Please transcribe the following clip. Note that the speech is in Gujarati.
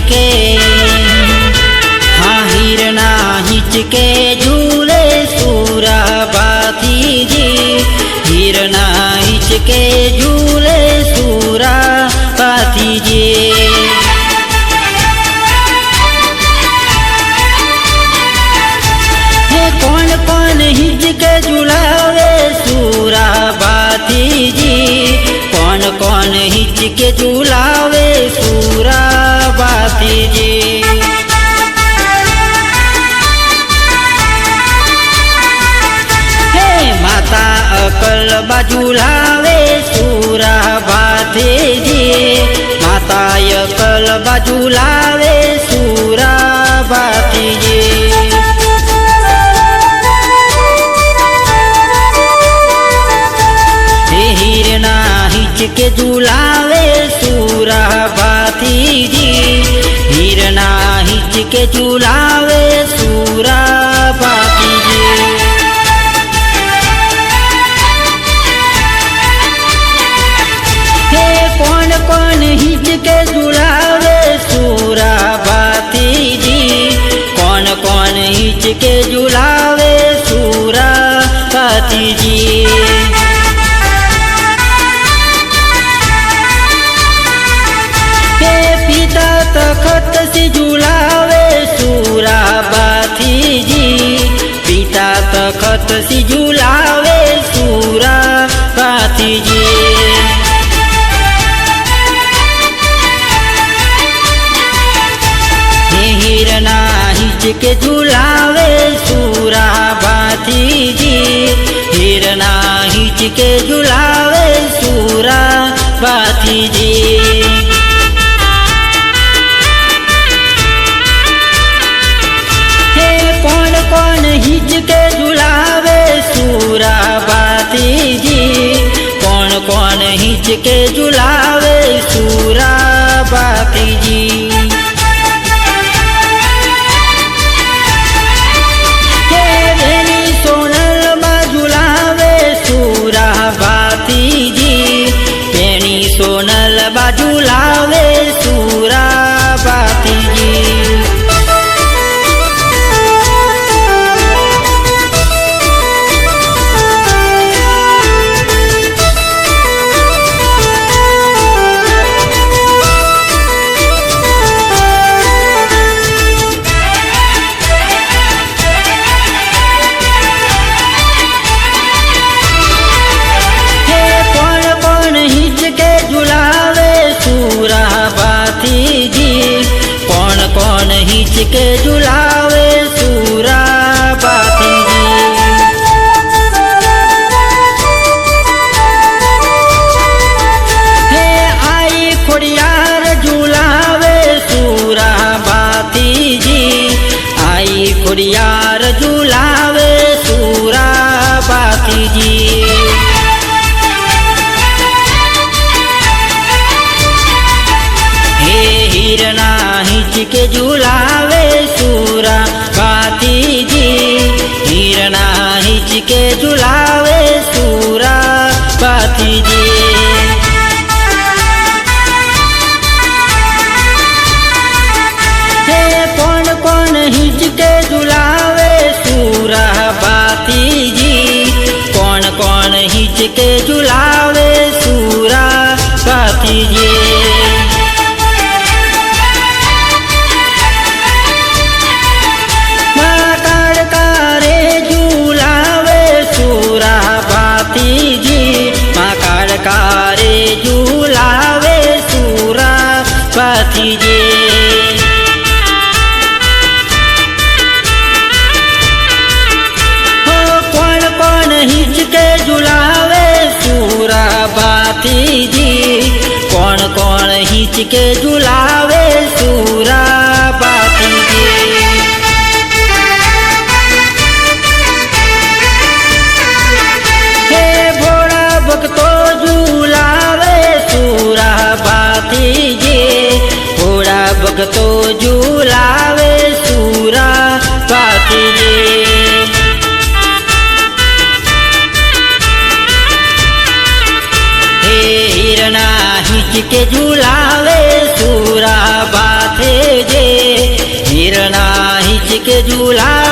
हिचके हाँ हिरना हिचके झूले सूरा बाथी जी। हिर हिरना हिचके झूले सूरा बाथी जी। कौन कौन जी? कौन कौन हिचके झुलावे બાતીજી હે માતા અકલ બાજુ લાવે સુરા ભાથેજી. માતા અકલ બાજુ લાવે સુરા ભાથીજી. હીરના હિંચકે ઝુલાવે के चुलावे सूरा पापी जी। हे कौन कौन हित के जुड़ावे सूरा जी। कौन कौन हिच के जुड़ावे सूरा पाती जी। तखत से जुला તખત સી ઝુલાવે સુરા હે હીરના હિંચકે ઝુલાવે સુરા બાથીજી હીરના હિંચકે ઝુલાવે સુરા બાથીજી કોણ હિંચકે खींच के जुलावे सूरा बातंगी हे। सूरा बाती जी आई que tú la કોણ હિંચકે ઝુલાવે સુરા બાતીજી હે ભોળા ભક્તો ઝુલાવે સુરા બાતીજી ભોળા ભક્તો ઝુલાવે સુરા બાતીજી que Yula